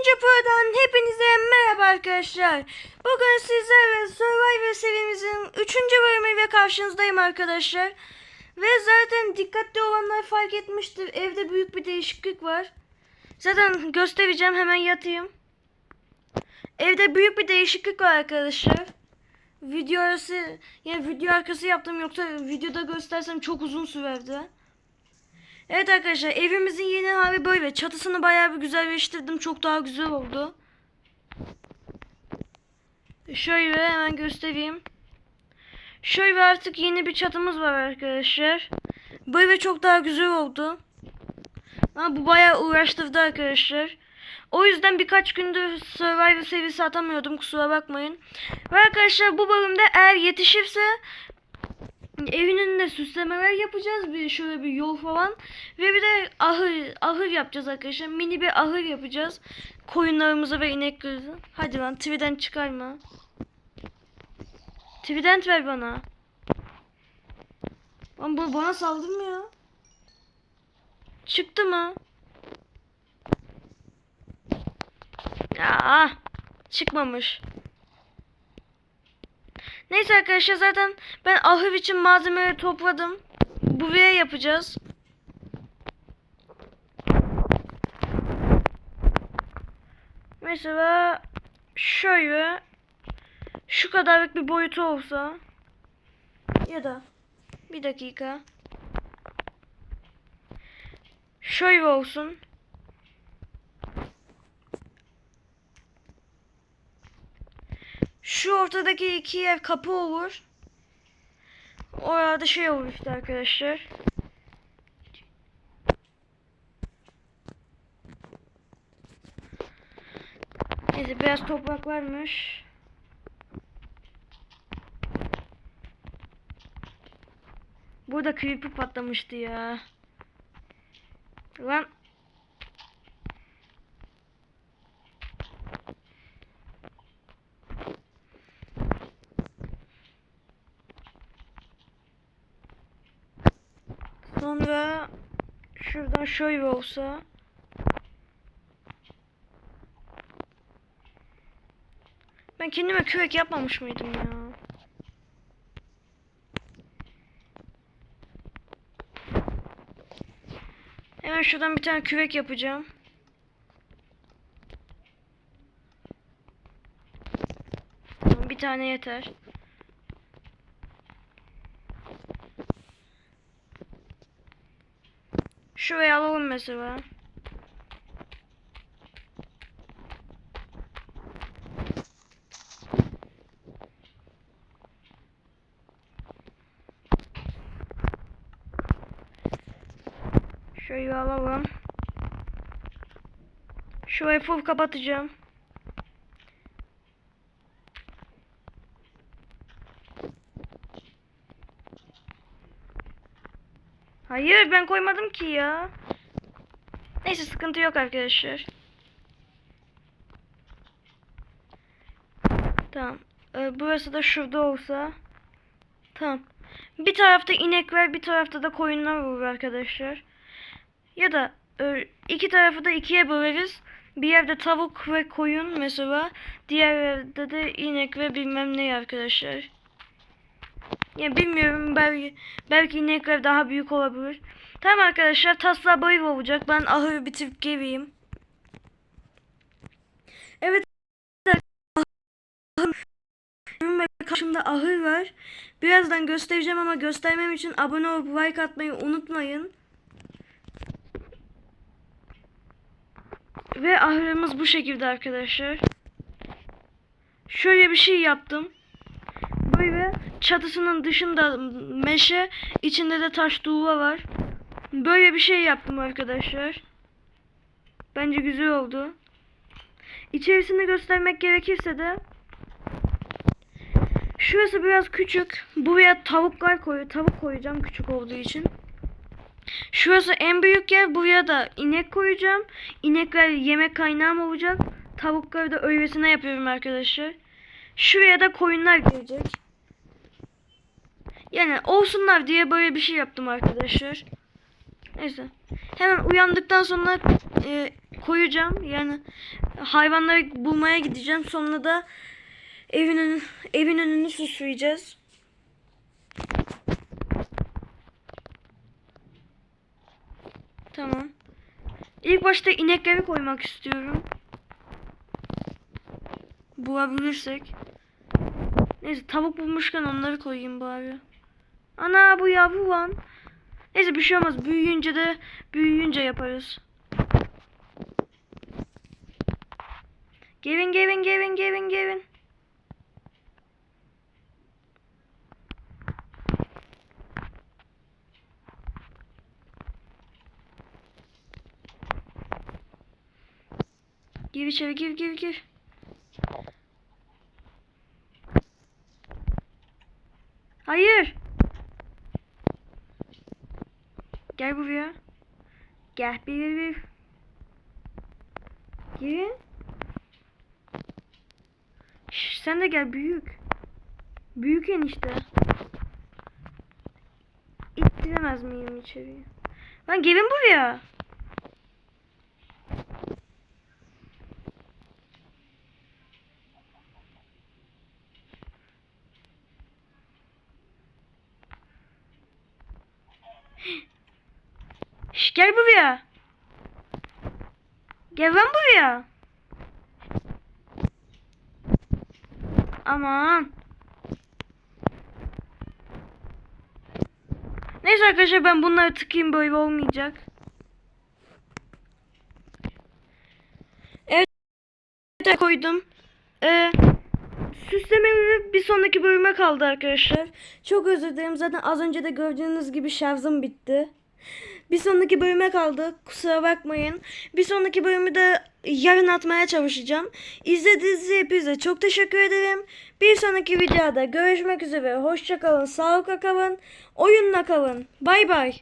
Ninja Pro'dan hepinize merhaba arkadaşlar. Bugün sizlerle Survivor serimizin 3. bölümüyle karşınızdayım arkadaşlar. Ve zaten dikkatli olanlar fark etmiştir. Evde büyük bir değişiklik var. Zaten göstereceğim hemen yatayım. Evde büyük bir değişiklik var arkadaşlar. Video arası, yani video arkası yaptım yoksa videoda göstersem çok uzun sürerdi. Evet arkadaşlar evimizin yeni hali böyle. Çatısını bayağı bir güzelleştirdim. Çok daha güzel oldu. Şöyle hemen göstereyim. Şöyle artık yeni bir çatımız var arkadaşlar. Böyle çok daha güzel oldu. Ama bu bayağı uğraştırdı arkadaşlar. O yüzden birkaç gündür Survivor serisi atamıyordum kusura bakmayın. Ve arkadaşlar bu bölümde eğer yetişirse evin önünde süslemeler yapacağız. Bir şöyle bir yol falan. Ve bir de ahır, ahır yapacağız arkadaşlar. Mini bir ahır yapacağız. Koyunlarımızı ve ineklerimizi. Hadi lan Trident çıkarma. Trident ver bana. Lan bu bana saldırmıyor. Çıktı mı? Ya çıkmamış. Neyse arkadaşlar zaten ben ahır için malzemeleri topladım. Buraya yapacağız. Mesela şöyle şu kadarlık bir boyutu olsa ya da bir dakika şöyle olsun. Şu ortadaki iki yer kapı olur. Orada şey olur işte arkadaşlar. Neyse biraz toprak varmış. Burada creeper patlamıştı ya. Lan Sonra şuradan şöyle olsa Ben kendime kürek yapmamış mıydım ya? Hemen şuradan bir tane kürek yapacağım. Bir tane yeter. Şuraya alalım mesela. Şöyle alalım. Şurayı full kapatacağım. Hayır ben koymadım ki ya. Neyse sıkıntı yok arkadaşlar. Tamam. Ee, burası da şurada olsa. Tamam. Bir tarafta inek var, bir tarafta da koyunlar olur arkadaşlar. Ya da e, iki tarafı da ikiye böleriz. Bir yerde tavuk ve koyun mesela. Diğer yerde de inek ve bilmem ne arkadaşlar. Ya bilmiyorum belki belki inekler daha büyük olabilir. Tamam arkadaşlar tasla boyu olacak. Ben ahırı bitirip geleyim. Evet karşımda ahır var. Birazdan göstereceğim ama göstermem için abone olup like atmayı unutmayın. Ve ahırımız bu şekilde arkadaşlar. Şöyle bir şey yaptım. Böyle çatısının dışında meşe, içinde de taş duva var. Böyle bir şey yaptım arkadaşlar. Bence güzel oldu. İçerisini göstermek gerekirse de Şurası biraz küçük. Buraya tavuklar koy, tavuk koyacağım küçük olduğu için. Şurası en büyük yer. Buraya da inek koyacağım. İnekler yemek kaynağım olacak. Tavukları da öylesine yapıyorum arkadaşlar. Şuraya da koyunlar gelecek. Yani olsunlar diye böyle bir şey yaptım arkadaşlar. Neyse. Hemen uyandıktan sonra e, koyacağım. Yani hayvanları bulmaya gideceğim. Sonra da evin evin önünü süsleyeceğiz. Tamam. İlk başta inekleri koymak istiyorum. Bulabilirsek. Neyse tavuk bulmuşken onları koyayım bari. Ana bu yavru lan. Neyse bir şey olmaz. Büyüyünce de büyüyünce yaparız. Gelin gelin gelin gelin gelin. Gir içeri gir gir gir. Hayır. Gel buraya. Gel bir bir bir. Girin. Şş, sen de gel büyük. Büyük enişte. İttiremez miyim içeriye? Lan gelin buraya. Şş, gel buraya. Gel lan buraya. Aman. Neyse arkadaşlar ben bunları tıkayım böyle olmayacak. Evet koydum. Ee, süslememi bir sonraki bölüme kaldı arkadaşlar. Çok özür dilerim zaten az önce de gördüğünüz gibi şarjım bitti. Bir sonraki bölüme kaldı. Kusura bakmayın. Bir sonraki bölümü de yarın atmaya çalışacağım. İzlediğiniz hepinize çok teşekkür ederim. Bir sonraki videoda görüşmek üzere. Hoşçakalın. Sağlıkla kalın. Oyunla kalın. Bay bay.